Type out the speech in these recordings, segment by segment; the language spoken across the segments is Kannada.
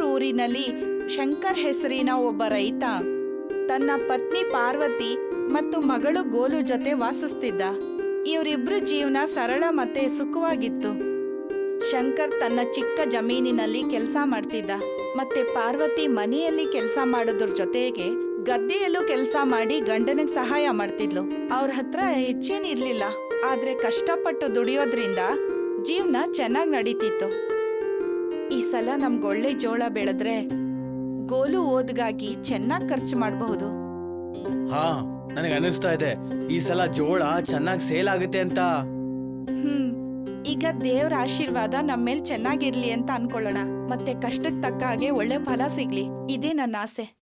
ಊರಿನಲ್ಲಿ ಶಂಕರ್ ಹೆಸರಿನ ಒಬ್ಬ ರೈತ, ತನ್ನ ಪತ್ನಿ ಪಾರ್ವತಿ ಮತ್ತು ಮಗಳು ಗೋಲು ಜೊತೆ ವಾಸಿಸ್ತಿದ್ದ. ಇವರಿಬ್ರು ಜೀವನ ಸರಳ ಮತ್ತೆ ಸುಖವಾಗಿತ್ತು. ಶಂಕರ್ ತನ್ನ ಚಿಕ್ಕ ಜಮೀನಿನಲ್ಲಿ ಕೆಲಸ ಮಾಡ್ತಿದ್ದ ಮತ್ತೆ ಪಾರ್ವತಿ ಮನೆಯಲ್ಲಿ ಕೆಲಸ ಮಾಡೋದ್ರ ಜೊತೆಗೆ ಗದ್ದೆಯಲ್ಲೂ ಕೆಲಸ ಮಾಡಿ ಗಂಡನಿಗೆ ಸಹಾಯ ಮಾಡ್ತಿದ್ಲು. ಅವ್ರ ಹತ್ರ ಹೆಚ್ಚೇನಿರ್ಲಿಲ್ಲ ಆದ್ರೆ ಕಷ್ಟಪಟ್ಟು ದುಡಿಯೋದ್ರಿಂದ ಜೀವನ ಚೆನ್ನಾಗಿ ನಡೀತಿತ್ತು. ಈ ಸಲ ನಮ್ಗೊಳ್ಳೆ ಜೋಳ ಬೆಳೆದ್ರೆ ಗೋಲು ಓದ್ಗಾಗಿ ಚೆನ್ನಾಗ್ ಖರ್ಚು ಮಾಡಬಹುದು. ಹಾ ನನಗೆ ಅನಿಸ್ತಾ ಇದೆ. ಈ ಸಲ ಜೋಳ ಚೆನ್ನಾಗಿ ಸೇಲ್ ಆಗುತ್ತೆ ಅಂತ. ಹ್ಮ್ ಈಗ ದೇವ್ರ ಆಶೀರ್ವಾದ ನಮ್ಮ ಮೇಲೆ ಚೆನ್ನಾಗಿರ್ಲಿ ಅಂತ ಅನ್ಕೊಳ್ಳೋಣ. ಮತ್ತೆ ಕಷ್ಟಕ್ಕೆ ತಕ್ಕ ಹಾಗೆ ಒಳ್ಳೆ ಫಲ ಸಿಗ್ಲಿ. ಇದೇ ನನ್ನ ಆಸೆ.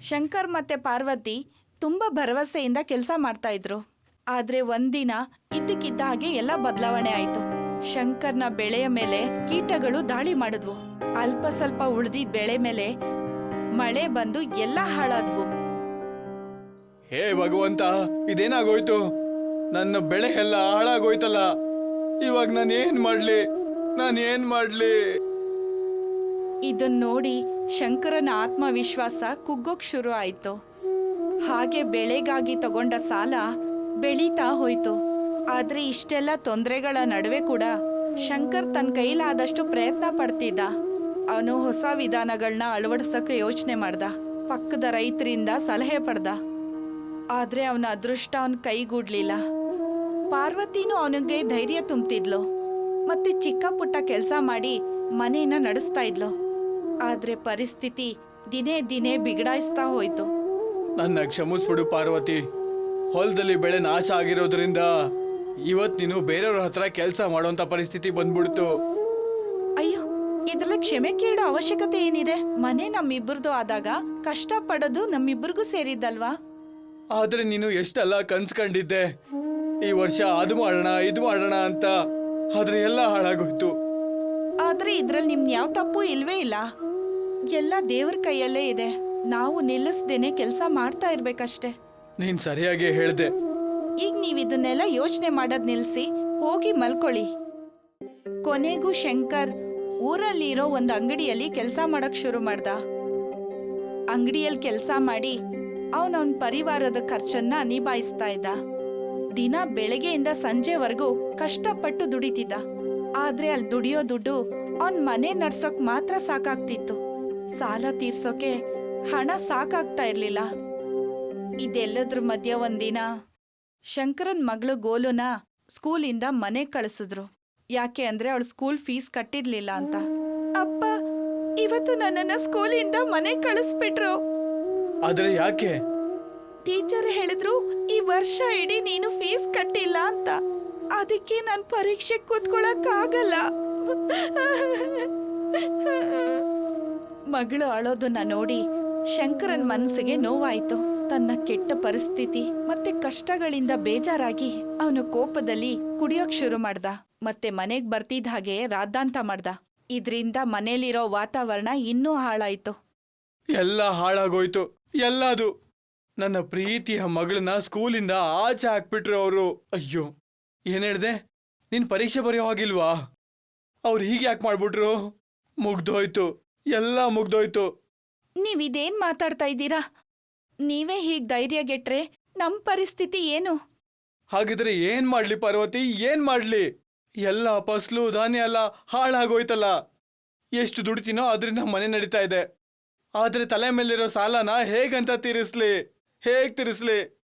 ಶಂಕರ್ ಮತ್ತೆ ಪಾರ್ವತಿ ತುಂಬಾ ಭರವಸೆಯಿಂದ ಕೆಲಸ ಮಾಡ್ತಾ ಇದ್ರು. ಆದ್ರೆ ಒಂದಿನ ಇದ್ದಕ್ಕಿದ್ದ ಹಾಗೆ ಎಲ್ಲ ಬದಲಾವಣೆ ಆಯ್ತು. ಶಂಕರ್ನ ಬೆಳೆಯ ಮೇಲೆ ಕೀಟಗಳು ದಾಳಿ ಮಾಡಿದ್ವು. ಅಲ್ಪ ಸ್ವಲ್ಪ ಉಳಿದಿದ್ದ ಬೆಳೆ ಮೇಲೆ ಮಳೆ ಬಂದು ಎಲ್ಲ ಹಾಳಾದ್ವು. ಹೇ ಭಗವಂತ ಇದೇನಾಗೋಯ್ತು? ನನ್ನ ಬೆಳೆ ಎಲ್ಲ ಹಾಳಾಗೋಯ್ತಲ್ಲ. ಇವಾಗ ನಾನು ಏನ್ ಮಾಡ್ಲಿ? ನಾನು ಏನ್ ಮಾಡ್ಲಿ? ಇದನ್ನ ನೋಡಿ ಶಂಕರನ ಆತ್ಮವಿಶ್ವಾಸ ಕುಗ್ಗೋಕ್ ಶುರು ಆಯ್ತು. ಹಾಗೆ ಬೆಳೆಗಾಗಿ ತಗೊಂಡ ಸಾಲ ಬೆಳೀತಾ ಹೋಯ್ತು. ಆದ್ರೆ ಇಷ್ಟೆಲ್ಲ ತೊಂದರೆಗಳ ನಡುವೆ ಕೂಡ ಶಂಕರ್ ತನ್ನ ಕೈಲಾದಷ್ಟು ಪ್ರಯತ್ನ ಪಡ್ತಿದ್ದ. ಅವನು ಹೊಸ ವಿಧಾನಗಳನ್ನ ಅಳವಡಿಸಕ್ಕೆ ಯೋಚನೆ ಮಾಡ್ದ. ಪಕ್ಕದ ರೈತರಿಂದ ಸಲಹೆ ಪಡ್ದ. ಆದ್ರೆ ಅವನ ಅದೃಷ್ಟ ಅವನ ಕೈಗೂಡ್ಲಿಲ್ಲ. ಪಾರ್ವತಿನೂ ಅವನಿಗೆ ಧೈರ್ಯ ತುಂಬ್ತಿದ್ಲು. ಮತ್ತೆ ಚಿಕ್ಕ ಪುಟ್ಟ ಕೆಲಸ ಮಾಡಿ ಮನೆಯನ್ನ ನಡೆಸ್ತಾ ಇದ್ಲು. ಆದ್ರೆ ಪರಿಸ್ಥಿತಿ ದಿನೇ ದಿನೇ ಬಿಗಡಾಯಿಸ್ತಾ ಹೋಯ್ತು. ನನ್ನ ಕ್ಷಮಿಸ್ಬಿಡು ಪಾರ್ವತಿ. ಹೊಲದಲ್ಲಿ ಬೆಳೆ ನಾಶ ಆಗಿರೋದ್ರಿಂದ ಇವತ್ ನೀನು ಬೇರೆಯವ್ರ ಹತ್ರ ಕೆಲಸ ಮಾಡುವಂತ ಪರಿಸ್ಥಿತಿ ಬಂದ್ಬಿಡ್ತು. ಅಯ್ಯೋ ಇದ್ರಲ್ಲಿ ಕ್ಷಮೆ ಕೇಳೋ ಅವಶ್ಯಕತೆ ಏನಿದೆ? ಮನೆ ನಮ್ಮಿಬ್ಬರದು ಆದಾಗ ಕಷ್ಟ ಪಡೋದು ನಮ್ಮಿಬ್ಬರಿಗೂ ಸೇರಿದ್ದಲ್ವಾ? ಆದ್ರೆ ನೀನು ಎಷ್ಟೆಲ್ಲ ಕನ್ಸ್ಕೊಂಡಿದ್ದೆ ಈ ವರ್ಷ ಅದು ಮಾಡೋಣ ಇದು ಮಾಡೋಣ ಅಂತ. ಆದ್ರೆ ಎಲ್ಲ ಹಾಳಾಗೋಯ್ತು. ಆದ್ರೆ ಇದ್ರಲ್ಲಿ ನಿಮ್ ಯಾವ ತಪ್ಪು ಇಲ್ವೇ ಇಲ್ಲ. ಎಲ್ಲ ದೇವ್ರ ಕೈಯಲ್ಲೇ ಇದೆ. ನಾವು ನಿಲ್ಲಿಸ್ದೇನೆ ಕೆಲಸ ಮಾಡ್ತಾ ಇರ್ಬೇಕಷ್ಟೇ. ನೀನ್ ಸರಿಯಾಗಿ ಹೇಳ್ದೆ. ಈಗ ನೀವು ಇದನ್ನೆಲ್ಲ ಯೋಚನೆ ಮಾಡೋದ್ ನಿಲ್ಸಿ, ಹೋಗಿ ಮಲ್ಕೊಳ್ಳಿ. ಕೊನೆಗೂ ಶಂಕರ್ ಊರಲ್ಲಿರೋ ಒಂದು ಅಂಗಡಿಯಲ್ಲಿ ಕೆಲಸ ಮಾಡಕ್ ಶುರು ಮಾಡ್ದ. ಅಂಗಡಿಯಲ್ಲಿ ಕೆಲಸ ಮಾಡಿ ಅವನ ಪರಿವಾರದ ಖರ್ಚನ್ನ ನಿಭಾಯಿಸ್ತಾ ಇದ್ದ. ದಿನ ಬೆಳಗ್ಗೆಯಿಂದ ಸಂಜೆವರೆಗೂ ಕಷ್ಟಪಟ್ಟು ದುಡಿತಿದ್ದ. ಆದ್ರೆ ಅಲ್ಲಿ ದುಡಿಯೋ ದುಡ್ಡು ಅವನ್ ಮನೆ ನಡ್ಸೋಕ್ ಮಾತ್ರ ಸಾಕಾಗ್ತಿತ್ತು. ಸಾಲ ತೀರ್ಸೋಕೆ ಹಣ ಸಾಕಾಗ್ತಾ ಇರ್ಲಿಲ್ಲ. ಇದೆಲ್ಲದ್ರ ಮಧ್ಯ ಒಂದಿನ ಶಂಕರನ್ ಮಗಳು ಗೋಲುನ ಸ್ಕೂಲಿಂದ ಮನೆ ಕಳಿಸಿದ್ರು. ಯಾಕೆ ಅಂದ್ರೆ ಅವಳು ಸ್ಕೂಲ್ ಫೀಸ್ ಕಟ್ಟಿರ್ಲಿಲ್ಲ ಅಂತ. ಅಪ್ಪ ಇವತ್ತು ನನ್ನನ್ನ ಸ್ಕೂಲಿಂದ ಮನೆ ಕಳಿಸ್ಬಿಟ್ರು. ಆದ್ರೆ ಯಾಕೆ? ಟೀಚರ್ ಹೇಳಿದ್ರು ಈ ವರ್ಷ ಇಡೀ ನೀನು ಫೀಸ್ ಕಟ್ಟಿಲ್ಲ ಅಂತ. ಅದಕ್ಕೆ ನನ್ ಪರೀಕ್ಷೆ ಕೂತ್ಕೊಳಕ್ ಆಗಲ್ಲ ಮಗಳು ಅಳೋದನ್ನ ನೋಡಿ ಶಂಕರನ್ ಮನಸ್ಸಿಗೆ ನೋವಾಯ್ತು. ತನ್ನ ಕೆಟ್ಟ ಪರಿಸ್ಥಿತಿ ಮತ್ತೆ ಕಷ್ಟಗಳಿಂದ ಬೇಜಾರಾಗಿ ಅವನು ಕೋಪದಲ್ಲಿ ಕುಡಿಯೋಕ್ ಶುರು ಮಾಡ್ದ. ಮತ್ತೆ ಮನೆಗ್ ಬರ್ತಿದ್ದ ಹಾಗೆ ರಾದ್ದಾಂತ ಮಾಡ್ದ. ಇದ್ರಿಂದ ಮನೇಲಿರೋ ವಾತಾವರಣ ಇನ್ನೂ ಹಾಳಾಯ್ತು. ಎಲ್ಲ ಹಾಳಾಗೋಯ್ತು. ಎಲ್ಲದು. ನನ್ನ ಪ್ರೀತಿಯ ಮಗಳನ್ನ ಸ್ಕೂಲಿಂದ ಆಚೆ ಹಾಕ್ಬಿಟ್ರು ಅವರು. ಅಯ್ಯೋ ಏನ್ ಹೇಳ್ದೆ? ನಿನ್ ಪರೀಕ್ಷೆ ಬರೆಯೋ ಹಾಗಿಲ್ವಾ? ಅವ್ರು ಹೀಗೆ ಯಾಕೆ ಮಾಡ್ಬಿಟ್ರು? ಮುಗ್ದೋಯ್ತು. ಎಲ್ಲ ಮುಗ್ದೋಯ್ತು. ನೀವಿದೇನ್ ಮಾತಾಡ್ತಾ ಇದ್ದೀರಾ? ನೀವೇ ಹೀಗ್ ಧೈರ್ಯ ಗೆಟ್ರೆ ನಮ್ ಪರಿಸ್ಥಿತಿ ಏನು? ಹಾಗಿದ್ರೆ ಏನ್ ಮಾಡ್ಲಿ ಪಾರ್ವತಿ ಏನ್ ಮಾಡ್ಲಿ? ಎಲ್ಲ ಫಸ್ಲು ಧಾನ್ಯ ಎಲ್ಲ ಹಾಳಾಗೋಯ್ತಲ್ಲ. ಎಷ್ಟು ದುಡಿತೀನೋ ಅದರಿಂದ ಮನೆ ನಡೀತಾ ಇದೆ. ಆದ್ರೆ ತಲೆ ಮೇಲಿರೋ ಸಾಲನ ಹೇಗಂತ ತೀರಿಸ್ಲಿ? ಹೇಗ್ ತೀರಿಸ್ಲಿ?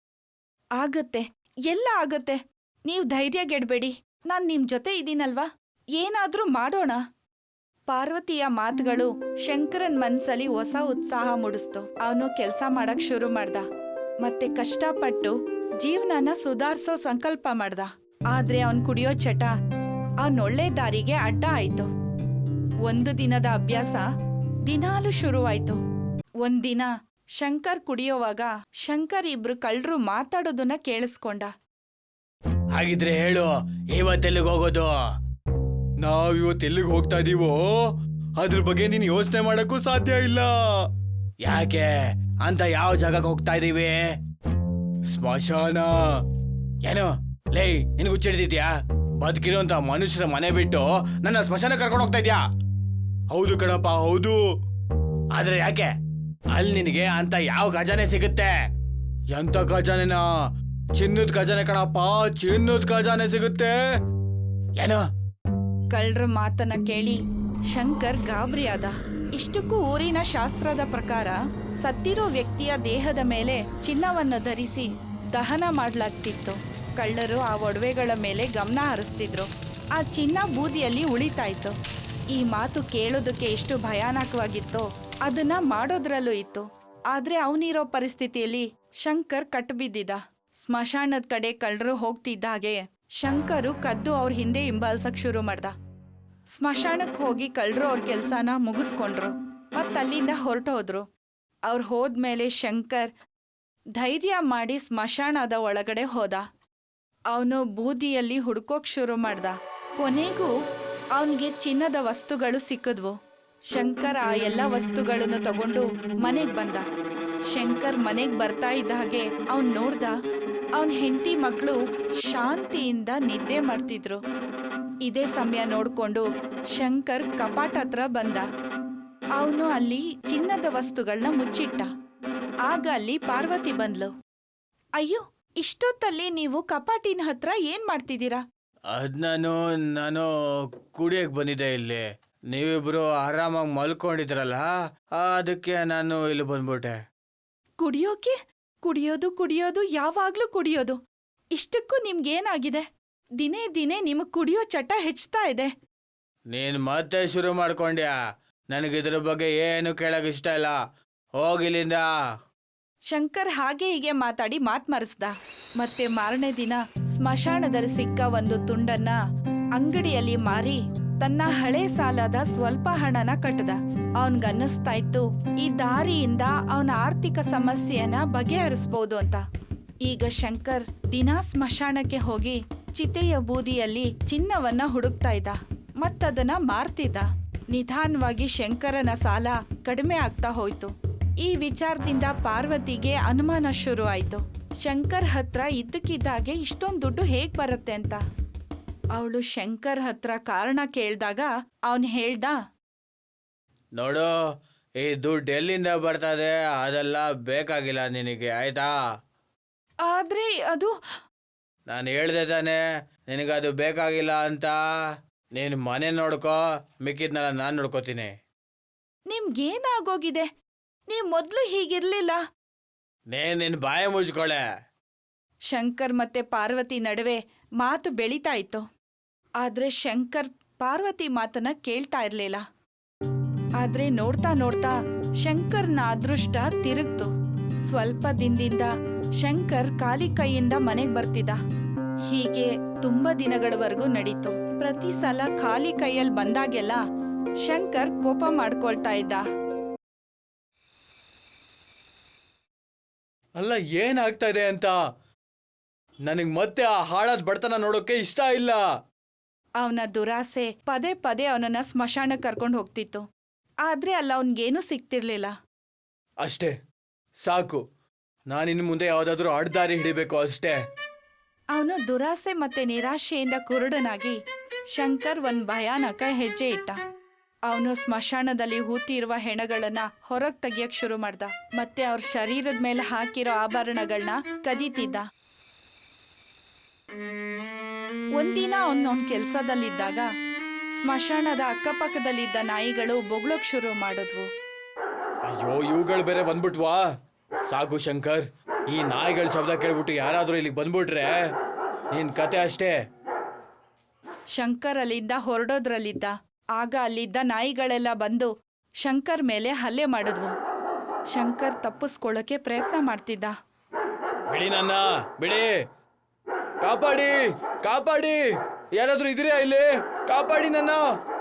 ಆಗತ್ತೆ ಎಲ್ಲ ಆಗತ್ತೆ. ನೀವ್ ಧೈರ್ಯ ಗೆಡ್ಬೇಡಿ. ನಾನ್ ನಿಮ್ ಜೊತೆ ಇದೀನಲ್ವಾ? ಏನಾದ್ರೂ ಮಾಡೋಣ. ಪಾರ್ವತಿಯ ಮಾತುಗಳು ಶಂಕರನ್ ಮನ್ಸಲ್ಲಿ ಹೊಸ ಉತ್ಸಾಹ ಮೂಡಿಸ್ತು. ಅವನು ಕೆಲಸ ಮಾಡಕ್ ಶುರು ಮಾಡ್ದ. ಮತ್ತೆ ಕಷ್ಟಪಟ್ಟು ಜೀವನನ ಸುಧಾರಿಸೋ ಸಂಕಲ್ಪ ಮಾಡ್ದ. ಆದ್ರೆ ಅವನ್ ಕುಡಿಯೋ ಚಟ ಅವನ್ ಒಳ್ಳೆ ದಾರಿಗೆ ಅಡ್ಡ ಆಯ್ತು. ಒಂದು ದಿನದ ಅಭ್ಯಾಸ ದಿನಾಲು ಶುರುವಾಯ್ತು. ಒಂದಿನ ಶಂಕರ್ ಕುಡಿಯೋವಾಗ ಶಂಕರ್ ಇಬ್ರು ಕಳ್ರು ಮಾತಾಡೋದನ್ನ ಕೇಳಿಸ್ಕೊಂಡ. ಹಾಗಿದ್ರೆ ಹೇಳು ಇವತ್ತೆಲ್ಲಿಗೆ ಹೋಗೋದು. ನಾವ್ ಇವತ್ತು ಎಲ್ಲಿಗೆ ಹೋಗ್ತಾ ಇದೀವೋ? ಅದ್ರ ಬಗ್ಗೆ ನೀನ್ ಯೋಚನೆ ಮಾಡಕ್ಕೂ ಸಾಧ್ಯ ಇಲ್ಲ. ಯಾಕೆ? ಅಂತ ಯಾವ ಜಾಗಕ್ಕೆ ಹೋಗ್ತಾ ಇದೀವಿ? ಸ್ಮಶಾನ. ಏನು? ಲೇ ನಿನ್ ಹುಚ್ಚಿಡ್ದಿದ್ಯಾ ಬದುಕಿರೋಂತ ಮನುಷ್ಯರ ಮನೆ ಬಿಟ್ಟು ನನ್ನ ಸ್ಮಶಾನ ಕರ್ಕೊಂಡು ಹೋಗ್ತಾ ಇದ್ಯಾ? ಹೌದು ಕಣಪ್ಪ, ಹೌದು. ಆದ್ರೆ ಯಾಕೆ? ಅಲ್ಲಿ ನಿನಗೆ ಅಂತ ಯಾವ ಖಜಾನೆ ಸಿಗುತ್ತೆ? ಎಂತ ಖಜಾನೆನಾ? ಚಿನ್ನದ ಖಜಾನೆ ಕಣಪ್ಪ, ಚಿನ್ನದ ಖಜಾನೆ ಸಿಗುತ್ತೆ. ಏನು? ಕಳ್ರ ಮಾತನ್ನ ಕೇಳಿ ಶಂಕರ್ ಗಾಬರಿಯಾದ. ಇಷ್ಟಕ್ಕೂ ಊರಿನ ಶಾಸ್ತ್ರದ ಪ್ರಕಾರ ಸತ್ತಿರೋ ವ್ಯಕ್ತಿಯ ದೇಹದ ಮೇಲೆ ಚಿನ್ನವನ್ನು ಧರಿಸಿ ದಹನ ಮಾಡಲಾಗ್ತಿತ್ತು. ಕಳ್ಳರು ಆ ಒಡವೆಗಳ ಮೇಲೆ ಗಮನ ಹರಿಸ್ತಿದ್ರು. ಆ ಚಿನ್ನ ಬೂದಿಯಲ್ಲಿ ಉಳಿತಾಯಿತು. ಈ ಮಾತು ಕೇಳೋದಕ್ಕೆ ಎಷ್ಟು ಭಯಾನಕವಾಗಿತ್ತೋ ಅದನ್ನ ಮಾಡೋದ್ರಲ್ಲೂ ಇತ್ತು. ಆದ್ರೆ ಅವನಿರೋ ಪರಿಸ್ಥಿತಿಯಲ್ಲಿ ಶಂಕರ್ ಕಟ್ಟಬಿದ್ದಿದ್ದ ಸ್ಮಶಾನದ ಕಡೆ ಕಳ್ಳರು ಹೋಗ್ತಿದ್ದ ಹಾಗೆ ಶಂಕರು ಕದ್ದು ಅವ್ರ ಹಿಂದೆ ಹಿಂಬಾಲ್ಸಕ್ ಶುರು ಮಾಡ್ದ. ಸ್ಮಶಾನಕ್ಕೆ ಹೋಗಿ ಕಳ್ಳರು ಅವ್ರ ಕೆಲಸನ ಮುಗಿಸ್ಕೊಂಡ್ರು. ಮತ್ತೆ ಅಲ್ಲಿಂದ ಹೊರಟೋದ್ರು. ಅವ್ರು ಹೋದ್ಮೇಲೆ ಶಂಕರ್ ಧೈರ್ಯ ಮಾಡಿ ಸ್ಮಶಾನದ ಒಳಗಡೆ ಹೋದ. ಅವನು ಬೂದಿಯಲ್ಲಿ ಹುಡ್ಕೋಕ್ ಶುರು ಮಾಡ್ದ. ಕೊನೆಗೂ ಅವನಿಗೆ ಚಿನ್ನದ ವಸ್ತುಗಳು ಸಿಕ್ಕಿದ್ವು. ಶಂಕರ್ ಆ ಎಲ್ಲ ವಸ್ತುಗಳನ್ನು ತಗೊಂಡು ಮನೆಗೆ ಬಂದ. ಶಂಕರ್ ಮನೆಗೆ ಬರ್ತಾ ಇದ್ದ ಹಾಗೆ ಅವನ್ ನೋಡ್ದ. ಅವನ ಹೆಂಡತಿ ಮಕ್ಕಳು ಶಾಂತಿಯಿಂದ ನಿದ್ದೆ ಮಾಡ್ತಿದ್ರು. ಇದೇ ಸಮಯ ನೋಡ್ಕೊಂಡು ಶಂಕರ್ ಕಪಾಟ್ ಹತ್ರ ಬಂದ. ಅವನು ಅಲ್ಲಿ ಚಿನ್ನದ ವಸ್ತುಗಳನ್ನ ಮುಚ್ಚಿಟ್ಟ. ಆಗ ಅಲ್ಲಿ ಪಾರ್ವತಿ ಬಂದ್ಲು. ಅಯ್ಯೋ ಇಷ್ಟೊತ್ತಲ್ಲಿ ನೀವು ಕಪಾಟಿನ ಹತ್ರ ಏನ್ ಮಾಡ್ತಿದ್ದೀರಾ? ಅದ್ ನಾನು ನಾನು ಕುಡಿಯಕ್ ಬಂದಿದ್ದೆ ಇಲ್ಲಿ. ನೀವಿಬ್ರು ಆರಾಮಾಗಿ ಮಲ್ಕೊಂಡಿದ್ರಲ್ಲ ಅದಕ್ಕೆ ನಾನು ಇಲ್ಲಿ ಬಂದ್ಬಿಟ್ಟೆ. ಕುಡಿಯೋಕೆ? ಕುಡಿಯೋದು ಕುಡಿಯೋದು ಯಾವಾಗ್ಲೂ ಕುಡಿಯೋದು. ಇಷ್ಟಕ್ಕೂ ನಿಮ್ಗೇನಾಗಿದೆ? ದಿನೇ ದಿನೇ ನಿಮಗ್ ಕುಡಿಯೋ ಚಟ ಹೆಚ್ಚತಾ ಇದೆ. ನೀನ್ ಮತ್ತೆ ಶುರು ಮಾಡ್ಕೊಂಡ್ಯಾ? ನನಗಿದ್ರ ಬಗ್ಗೆ ಏನು ಕೇಳಕ್ ಇಷ್ಟ ಇಲ್ಲ. ಹೋಗಿಲ್ಲಿಂದ ಶಂಕರ್ ಹಾಗೆ ಹೀಗೆ ಮಾತಾಡಿ ಮಾತ್ ಮರೆಸ್ದ. ಮತ್ತೆ ಮಾರನೇ ದಿನ ಸ್ಮಶಾನದಲ್ಲಿ ಸಿಕ್ಕ ಒಂದು ತುಂಡನ್ನ ಅಂಗಡಿಯಲ್ಲಿ ಮಾರಿ ತನ್ನ ಹಳೆ ಸಾಲದ ಸ್ವಲ್ಪ ಹಣನ ಕಟ್ಟದ ಅವನ್ಗನ್ನಿಸ್ತಾ ಇತ್ತು ಈ ದಾರಿಯಿಂದ ಅವನ ಆರ್ಥಿಕ ಸಮಸ್ಯೆಯನ್ನ ಬಗೆಹರಿಸ್ಬೋದು ಅಂತ. ಈಗ ಶಂಕರ್ ದಿನಾ ಸ್ಮಶಾನಕ್ಕೆ ಹೋಗಿ ಚಿತೆಯ ಬೂದಿಯಲ್ಲಿ ಚಿನ್ನವನ್ನ ಹುಡುಕ್ತಾ ಇದ್ದ. ಮತ್ತದನ್ನ ಮಾರ್ತಿದ್ದ. ನಿಧಾನವಾಗಿ ಶಂಕರನ ಸಾಲ ಕಡಿಮೆ ಆಗ್ತಾ ಹೋಯ್ತು. ಈ ವಿಚಾರದಿಂದ ಪಾರ್ವತಿಗೆ ಅನುಮಾನ ಶುರು ಆಯ್ತು. ಶಂಕರ್ ಹತ್ರ ಇದ್ದಕ್ಕಿದ್ದಾಗೆ ಇಷ್ಟೊಂದು ದುಡ್ಡು ಹೇಗ್ ಬರುತ್ತೆ ಅಂತ. ಅವಳು ಶಂಕರ್ ಹತ್ರ ಕಾರಣ ಕೇಳ್ದಾಗ ಅವನು ಹೇಳ್ದ ನೋಡು ಈ ದುಡ್ಡು ಎಲ್ಲಿಂದ ಬರ್ತದೆ? ಅದೆಲ್ಲ ಬೇಕಾಗಿಲ್ಲ ನಿನಗೆ ಆಯ್ತಾ? ಆದ್ರೆ ಅದು ನಾನು ಹೇಳ್ದೆ ತಾನೆ ನಿನಗದು ಬೇಕಾಗಿಲ್ಲ ಅಂತ. ನೀನು ಮನೆ ನೋಡ್ಕೋ ಮಿಕ್ಕಿದ್ನಲ್ಲ ನಾನು ನೋಡ್ಕೋತೀನಿ. ನಿಮ್ಗೇನಾಗೋಗಿದೆ? ನೀವ್ ಮೊದ್ಲು ಹೀಗಿರ್ಲಿಲ್ಲ. ನೇ ನಿನ್ ಬಾಯ ಮುಚ್ಕೊಳೆ ಶಂಕರ್ ಮತ್ತೆ ಪಾರ್ವತಿ ನಡುವೆ ಮಾತು ಬೆಳೀತಾ ಇತ್ತು. ಆದ್ರೆ ಶಂಕರ್ ಪಾರ್ವತಿ ಮಾತನ್ನ ಕೇಳ್ತಾ ಇರ್ಲಿಲ್ಲ. ಆದ್ರೆ ನೋಡ್ತಾ ನೋಡ್ತಾ ಶಂಕರ್ನ ಅದೃಷ್ಟ ತಿರುಗ್ತು. ಸ್ವಲ್ಪ ದಿನದಿಂದ ಶಂಕರ್ ಖಾಲಿ ಕೈಯಿಂದ ಮನೆಗೆ ಬರ್ತಿದ್ದ. ಹೀಗೆ ತುಂಬಾ ದಿನಗಳವರೆಗೂ ನಡೀತು. ಪ್ರತಿ ಸಲ ಖಾಲಿ ಕೈಯಲ್ಲಿ ಬಂದಾಗೆಲ್ಲ ಶಂಕರ್ ಕೋಪ ಮಾಡ್ಕೊಳ್ತಾ ಇದ್ದ. ಅಲ್ಲ ಏನಾಗ್ತಾ ಇದೆ ಅಂತ? ನನಗೆ ಮತ್ತೆ ಆ ಹಾಳಾದ ಬಡತನ ನೋಡೋಕೆ ಇಷ್ಟ ಇಲ್ಲ. ಅವನ ದುರಾಸೆ ಪದೇ ಪದೇ ಅವನನ್ನ ಸ್ಮಶಾನಕ್ಕೆ ಕರ್ಕೊಂಡು ಹೋಗ್ತಿತ್ತು. ಆದ್ರೆ ಅಲ್ಲ ಅವನ್ಗೇನೂ ಸಿಗ್ತಿರ್ಲಿಲ್ಲ. ಅಷ್ಟೇ. ಸಾಕು. ನಾನಿನ್ನು ಮುಂದೆ ಯಾವುದಾದ್ರೂ ಅಡ್ದಾರಿ ಹಿಡಿಬೇಕು ಅಷ್ಟೇ. ಅವನು ದುರಾಸೆ ಮತ್ತೆ ನಿರಾಶೆಯಿಂದ ಕುರುಡನಾಗಿ ಶಂಕರ್ ಒಂದ್ ಭಯಾನಕ ಹೆಜ್ಜೆ ಇಟ್ಟ. ಅವನು ಸ್ಮಶಾನದಲ್ಲಿ ಹೂತಿರುವ ಹೆಣಗಳನ್ನ ಹೊರಗ್ ತೆಗಿಯಕ್ ಶುರು ಮಾಡ್ದ. ಮತ್ತೆ ಅವ್ರ ಶರೀರದ ಮೇಲೆ ಹಾಕಿರೋ ಆಭರಣಗಳನ್ನ ಕದೀತಿದ್ದ. ಒಂದಿನ ಅವನ್ ಅವನ್ ಕೆಲ್ಸದಲ್ಲಿದ್ದಾಗ ಸ್ಮಶಾನದ ಅಕ್ಕಪಕ್ಕದಲ್ಲಿದ್ದ ನಾಯಿಗಳು ಬೊಗ್ಳೋಕ್ ಶುರು ಮಾಡಿದ್ವು. ಅಯ್ಯೋ ಇವುಗಳು ಬೇರೆ ಬಂದ್ಬಿಟ್ವಾ? ಸಾಕು ಶಂಕರ್ ಈ ನಾಯಿಗಳ ಶಬ್ದ ಕೇಳ್ಬಿಟ್ಟು ಯಾರಾದ್ರೂ ಇಲ್ಲಿಗೆ ಬಂದ್ಬಿಟ್ರೆ ನಿನ್ ಕತೆ ಅಷ್ಟೇ. ಶಂಕರ್ ಅಲ್ಲಿದ್ದ ಹೊರಡೋದ್ರಲ್ಲಿದ್ದ. ಆಗ ಅಲ್ಲಿದ್ದ ನಾಯಿಗಳೆಲ್ಲ ಬಂದು ಶಂಕರ್ ಮೇಲೆ ಹಲ್ಲೆ ಮಾಡಿದ್ವು. ಶಂಕರ್ ತಪ್ಪಿಸ್ಕೊಳ್ಳೋಕೆ ಪ್ರಯತ್ನ ಮಾಡ್ತಿದ್ದ. ಬಿಡಿ ನನ್ನ ಬಿಡಿ. ಕಾಪಾಡಿ ಕಾಪಾಡಿ. ಯಾರಾದ್ರೂ ಇದ್ರೆ ಇಲ್ಲಿ? ಕಾಪಾಡಿ ನನ್ನ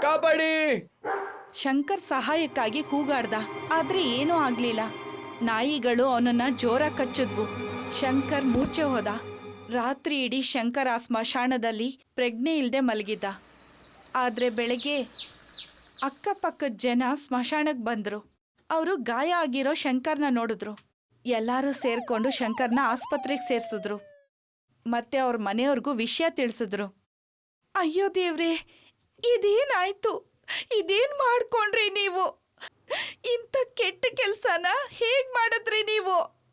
ಕಾಪಾಡಿ. ಶಂಕರ್ ಸಹಾಯಕ್ಕಾಗಿ ಕೂಗಾಡ್ದ. ಆದ್ರೆ ಏನೂ ಆಗ್ಲಿಲ್ಲ. ನಾಯಿಗಳು ಅವನನ್ನ ಜೋರ ಕಚ್ಚಿದ್ವು. ಶಂಕರ್ ಮೂರ್ಛೆ ಹೋದ. ರಾತ್ರಿ ಇಡೀ ಶಂಕರ್ ಆ ಸ್ಮಶಾನದಲ್ಲಿ ಪ್ರಜ್ಞೆ ಇಲ್ಲದೆ ಮಲಗಿದ್ದ. ಆದರೆ ಬೆಳಗ್ಗೆ ಅಕ್ಕಪಕ್ಕದ ಜನ ಸ್ಮಶಾನಕ್ಕೆ ಬಂದರು. ಅವರು ಗಾಯ ಆಗಿರೋ ಶಂಕರ್ನ ನೋಡಿದ್ರು. ಎಲ್ಲರೂ ಸೇರಿಕೊಂಡು ಶಂಕರ್ನ ಆಸ್ಪತ್ರೆಗೆ ಸೇರಿಸಿದ್ರು. ಮತ್ತೆ ಅವ್ರ ಮನೆಯವ್ರಿಗೂ ವಿಷಯ ತಿಳಿಸಿದ್ರು. ಅಯ್ಯೋ ದೇವ್ರೆ, ಇದೇನಾಯ್ತು? ಇದೇನ್ ಮಾಡ್ಕೊಂಡ್ರಿ ನೀವು? ಇಂಥ ಕೆಟ್ಟ ಕೆಲ್ಸನ ಹೇಗ್ ಮಾಡಿದ್ರಿ ನೀವು?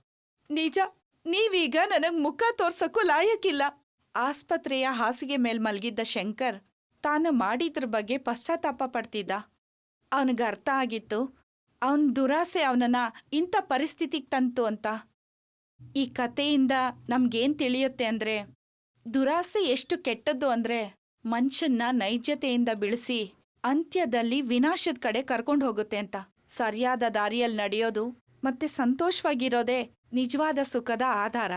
ನಿಜ, ನೀವೀಗ ನನಗ್ ಮುಖ ತೋರ್ಸಕ್ಕೂ ಲಾಯಕ್ಕಿಲ್ಲ. ಆಸ್ಪತ್ರೆಯ ಹಾಸಿಗೆ ಮೇಲ್ ಮಲಗಿದ್ದ ಶಂಕರ್ ತಾನು ಮಾಡಿದ್ರ ಬಗ್ಗೆ ಪಶ್ಚಾತ್ತಾಪ ಪಡ್ತಿದ್ದ. ಅವನಿಗೆ ಅರ್ಥ ಆಗಿತ್ತು, ಅವನ ದುರಾಸೆ ಅವನನ್ನ ಇಂಥ ಪರಿಸ್ಥಿತಿಗೆ ತಂತು ಅಂತ. ಈ ಕಥೆಯಿಂದ ನಮ್ಗೇನ್ ತಿಳಿಯುತ್ತೆ ಅಂದ್ರೆ, ದುರಾಸೆ ಎಷ್ಟು ಕೆಟ್ಟದ್ದು ಅಂದ್ರೆ ಮನುಷ್ಯನ್ನ ನೈಜತೆಯಿಂದ ಬಿಳಿಸಿ ಅಂತ್ಯದಲ್ಲಿ ವಿನಾಶದ ಕಡೆ ಕರ್ಕೊಂಡು ಹೋಗುತ್ತೆ ಅಂತ. ಸರಿಯಾದ ದಾರಿಯಲ್ಲಿ ನಡೆಯೋದು ಮತ್ತೆ ಸಂತೋಷವಾಗಿರೋದೇ ನಿಜವಾದ ಸುಖದ ಆಧಾರ.